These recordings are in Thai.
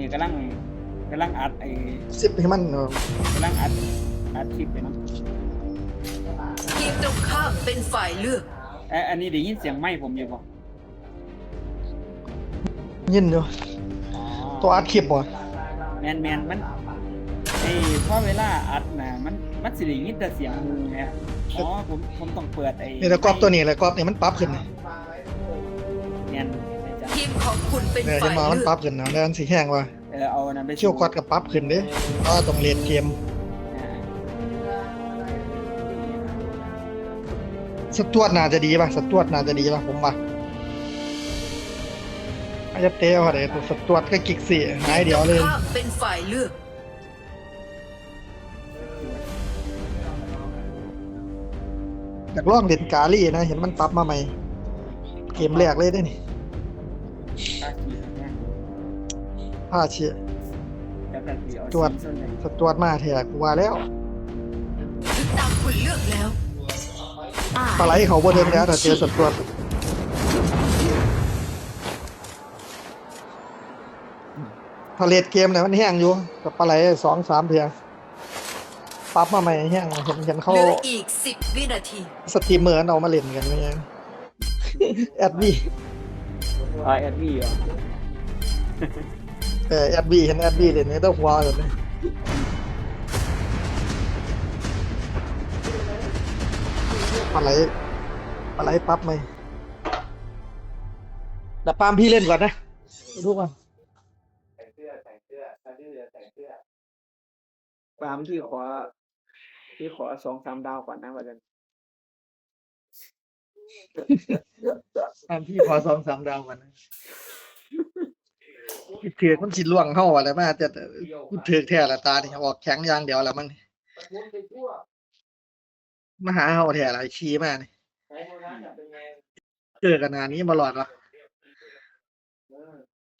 นี่กำลังกำลังอัดไอ้สิบให้มันเออกำลังอัดอัดคลิปไปเนาะทีมตรงข้ามเป็นฝ่ายเลือก เอยอันนี้ได้ยินเสียงไม้ผมอยู่บ่ยินอยู่อ๋อตัวอัดคลิปบ่แมนแมนมันไอ้พอเวลาอัดนะมันมันสิได้ยินแต่เสียงมือไงอ๋อผมผมต้องเปิดไอ้นี่แต่กรอบตัวนี้แหละกรอบนี่มันปรับขึ้นนี่แมนใช่จ้ะ ทีมของคุณเป็นเนี่ยฝ่าจะยมามันเลืปอรักบขึ้นนะแล้วมันสิแห้งว่าเออเอานั่นไปเชี่ยวกอดกับปรับขึ้นเด้เพราะว่าต้องเรียนเกมอ่าสตวดน่าจะดีป่ะสตวดน่าจะดีป่ะผมว่าอาจจะเตะว่าเดี๋ยวสตวดก็กิกสี่หายเดียวเลยทีมตรงข้ามเป็นฝ่ายเลือก อยากลองเล่นกาลี่นะ เห็นมันปรับมาใหม่ เกมแรกเลยได้นี่ ค่าขี่เนี่ยผ้าเชียแล้วก็สิเอาตรวจสีส้นเลยสตวดมาแทกกูว่าแล้วถึงตามคุณเลือกแล้วปลาไหลเขาบ่เทิงแล้วแต่เจอสตวดพอเลดเกมเนี่ยมันแห้งอยู่กับปลาไหลสองสามเทือปรับมาใหม่แห้งเห็นเห็นเขาเหลืออีก10วินาที สตรีมเมอร์เอามาเล่นกันไหมยังแอด บี้อ่าแอดวีเหรอเออแอดบี้เห็นแอดบี้เล่นนี่ต้องหัวเลยนะปลาไหลปลาไหลปั๊บไหมแต่ปาล์มพี่เล่นก่อนนะดูก่อนปาล์มที่ขอที่ขอสองสามดาวก่อนนะวันนั้น ปามพี่ขอสองสามดาวก่อนนะพี่เถือกมันสิล่วงเข้าอะไรมาแต่กูเถือกแท้ละตานี่ออกแข็งอย่างเดียวแล้วมันมาหาเฮาแท้ละชี้มานี่เจอกันงานนี้มาหลอดวะ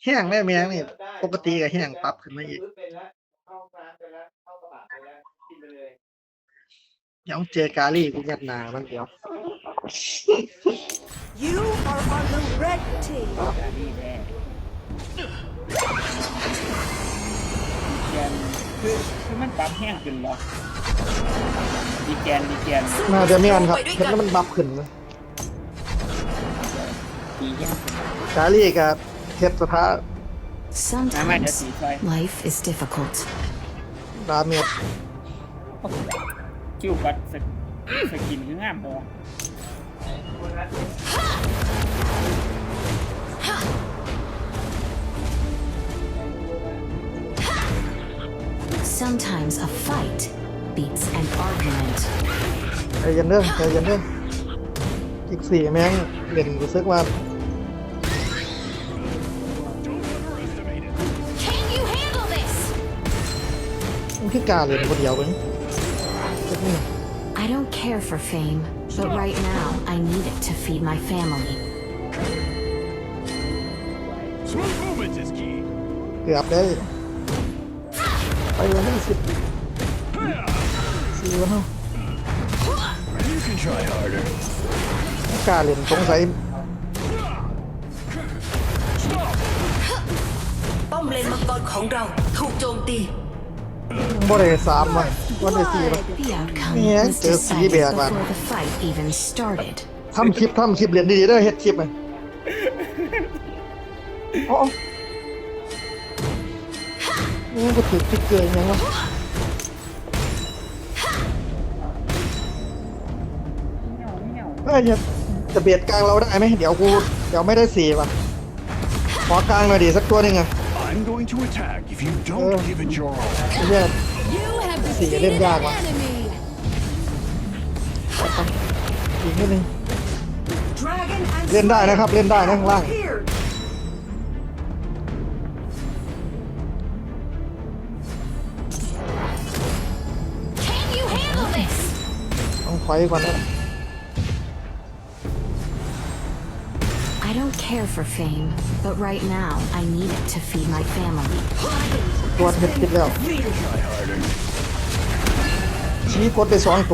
แห้งแม่แมงนี่ ปกติก็แห้งปรับขึ้นมาอีกเดี๋ยวเจอกาลี่กูยัดหนามันเดี๋ยว You are on the red team. แกนคือคือมันปรับแห้งขึ้นเหรอดีแกนดีแกนน่าจะไม่อันครับเห็นแล้วมันบับขึ้นเลยดีแห้งขึ้นกาลี่กับเทปสถาน้ำมันจะ Sometimes สีไฟ life is difficult. ดาเมจคิวกัดสกสกินคืองามตัว Sometimes a fight beats an argument. ใจเย็นเด้อใจเย็นเด้ออีกสี่แม่งเล่นรู้สึกว่า Can you handle this? มันคือกล้าเล่นคนเดียวเว้ย I don't care for fame, But right now I need it to feed my family. Smooth movement is key. เกือบได้ไปวันที่สิบสี่วันเนาะ You can try harder. กล้าเล่นสงสัยป้อม บ่ได้สามวันวันได้สี่วัน The outcome Yeah, was just see decided bad one. before the fight even started. ทำคลิปทำคลิปเรียนดีๆเด้อเฮ็ดคลิปเลยอ๋อนี่ก็ถือพิกเกอร์ยังวะเฮ้ยจะจะเบียดกลางเราได้ไหมเดี๋ยวกูเดี๋ยวไม่ได้สี่ว่ะขอกลางหน่อยดิสักตัวหนึงอะ I'm going to attack if you don't Uh. give it your all. ไอ้เนี่ย You have สี่เล่น defeated ยาก an ว่ะ enemy. อีกนิดนึง Dragon and เล่นได้นะครับ เล่นได้นะข้างล่าง Here. ต้องถอยก่อนนะ care for fame, but right now I need it to feed my family. What the hell? Chỉ có thể xoắn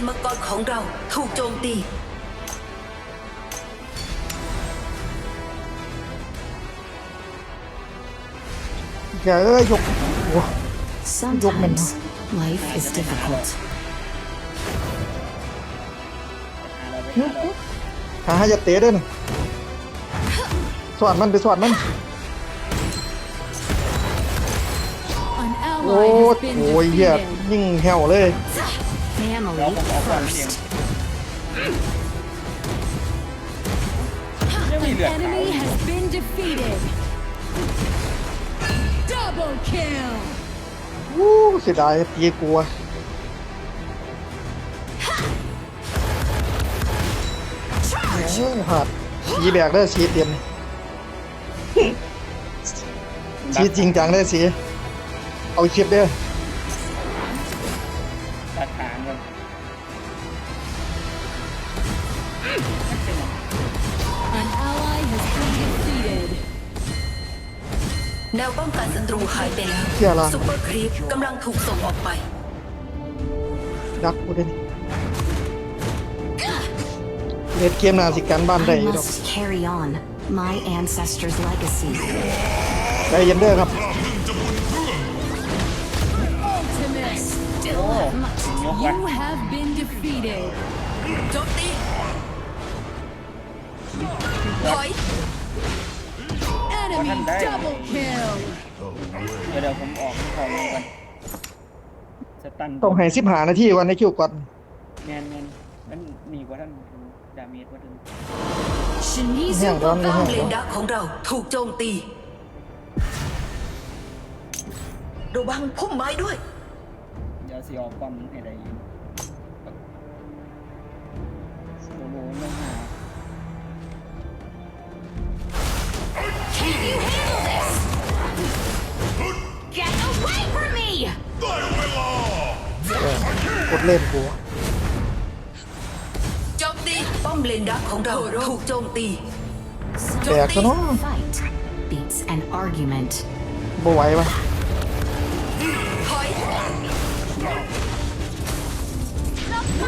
นมังกรของเราถูกโจมตีแกเอ้ยยกโอ้ Sometimes life is difficult. หาเราไปหาเราหาให้จะเตะด้วยนะสวดมันไปสวดมัน An โอ้ ally has been โหเหี้ย defeated. ยิ่งแหวเลย Family เราผมเอาความเสี่ยง first. ยังมี An เหลือดขาว enemy has been defeated. Double kill. วู้เสียดายตีกลัวโอ้ยหัดสีแบกได้สีเต็มสีจริงจังได้สีเอาคลิปเด้อ แนวป้องกันศัตรูหายไปแล้วเชี่ยละซุปเปอร์ครีปกำลังถูกส่งออกไป ดักกูเด้นี่เล่นเกมหนาสิกันบ้านได้ I อยู่ดอก must carry on my ancestors' legacy. ใจเย็นเด้อครับ Ultimate. โอ้ยกไป You have been defeated. โจมตีถอย Enemy One day. double kill. เดี๋ยวเดี๋ยวผมออกให้พอมันกันสตันต้องให้สิบหานาทีวันในคิวก่อนแมนแมนมันหนีกว่าท่านดาเมจว่าท่าน Shinizu แห้งร้อนเลยป้อแห้มงเลร้อนนดักของเราถูกโจมตีระวังพุ่มไม้ด้วย เดี๋ยวสิออกป้อมให้ได้ยินโกดเล่นกูโจมตีป้อมเลนดักของเราถูกโจมตีแตกซะเนาะ Fight beats an argument. บ่ไหวปะถอย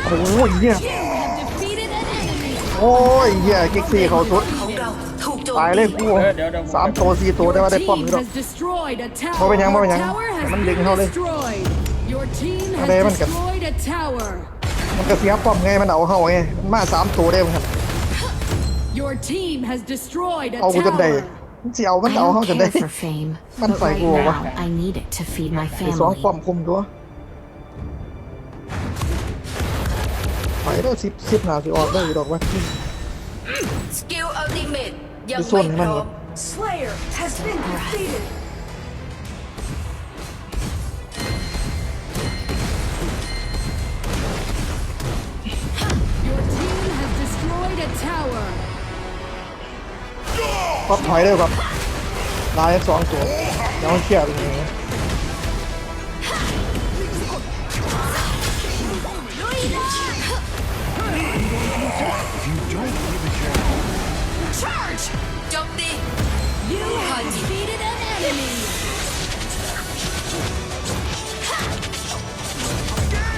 โอ้ยเหี้ยโอ้ยเหี้ยกิ๊กซี่เขาสุด ตายตีเลยกูเออเดี๋ยวเดี๋ยวผมสามตัวสี่ตัวได้ว่า Your ได้ป้อม team นี่ดอก has destroyed a บ่เป็นหยัง tower. บ่เป็นหยัง Your tower has มันดึง been เข้าเลย destroyed. Your team อะไรมัน has กัน destroyed a tower. มันก็เสียป้อมไงมันเอาเข้าไงมันมาสามตัวได้เหมือนกัน Your team has destroyed a เอากูจนได้ tower. มันสิเอามัน I เอาเข้า don't จนได้ care for fame, Man but phải right gùa quá. now I need it to feed my ไอ้สอง family. ป้อมคุมตัวไปได้สิบสิบหนาสิออกได้อยู่ดอกวะสกิลอัลติเมต ยังไปส่วนไม่ให้พมันร้อก่อมน Slayer has been defeated Your team has destroyed a tower. ป๊อปถอยได้ครับลายสองตัวเดี๋ยวมันเคลียร์ตรงนี้ Charge โจมตี You have defeated an enemy.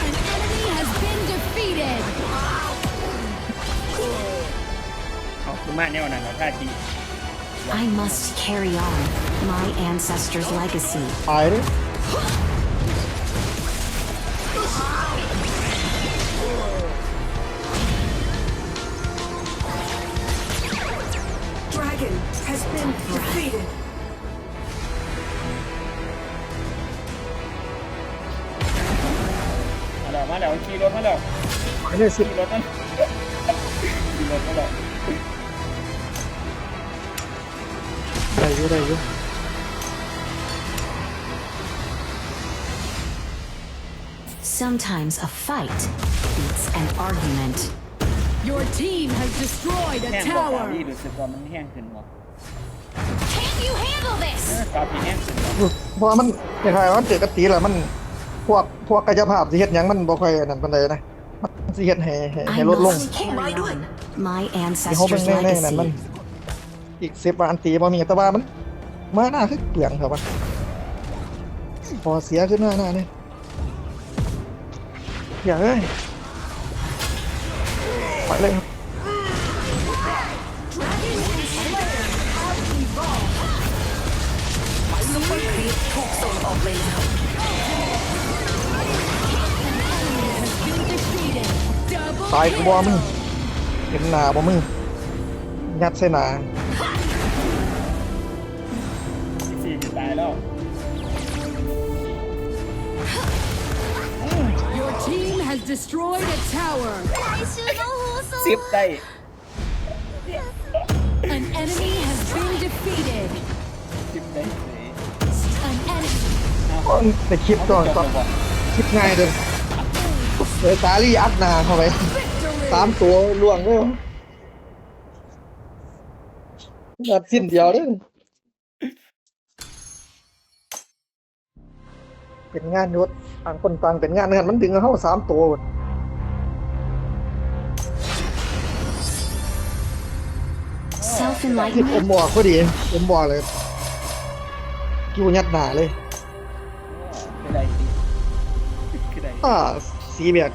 An enemy has been defeated. ขอบคุณมากเนี่ยวันนั้นเราท่าที I must carry on my ancestors' legacy. ต Dragon has been defeated มาแล้วมาแล้วขี่รถมาแล้วไปเลยสิบขี่รถมาขี่รถมาแล้วได้อยู่ได้อยู่ Sometimes a fight beats an argument. Your team has destroyed แห้ a งบอกกา tower. รี่รู้สึกว่ามันแห้งขึ้นวะ Can you handle เอ this? อกาพี่แห้งขึ้นวะเพราะว่ามันคล้ายๆว่ามันเจอกบตีแหละมันพวกพวกกายภาพสิเฮ็ดหยังมันบ่ค่อยนั่นปานใดนะมันสิเฮ็ดให้ให้ให้ I ลดลง must carry on my ที่เขาเบิ่ง ancestors' แน่ๆนั่นมัน legacy. อีกสิบวันตีบ่มีแต่ว่ามันมาหน้าคือเปลืองครับวะพอเสียขึ้นหน้าหน้าเนี่ยอย่าเอ้ย ไปเลยครับซุปเปอร์ครีปถูกส่งออกไปแล้ว Been defeated. Double ตายกูบ่มึงเห็นหนาบ่มึงยัดใส่หนาสี่จะตายแล้ว Your team has destroyed a tower. สิบได้ An enemy has been defeated. สิบได้เลย An enemy แต่คลิปก่อนก่อนคลิปง่ายเลยเลยตาลี่อัดหนาเข้าไปสามตัวล่วงเลยนัดสิ้นเดียวเลยเป็นงานยศต่างคนต่างเป็นงานกันมันดึงเข้าสามตัวหมด Self ที่ enlightenment ผมบอกพอดีผมบอกเลยกิวยัดหนาเลย คือได้คือได้อ่าสีแบบ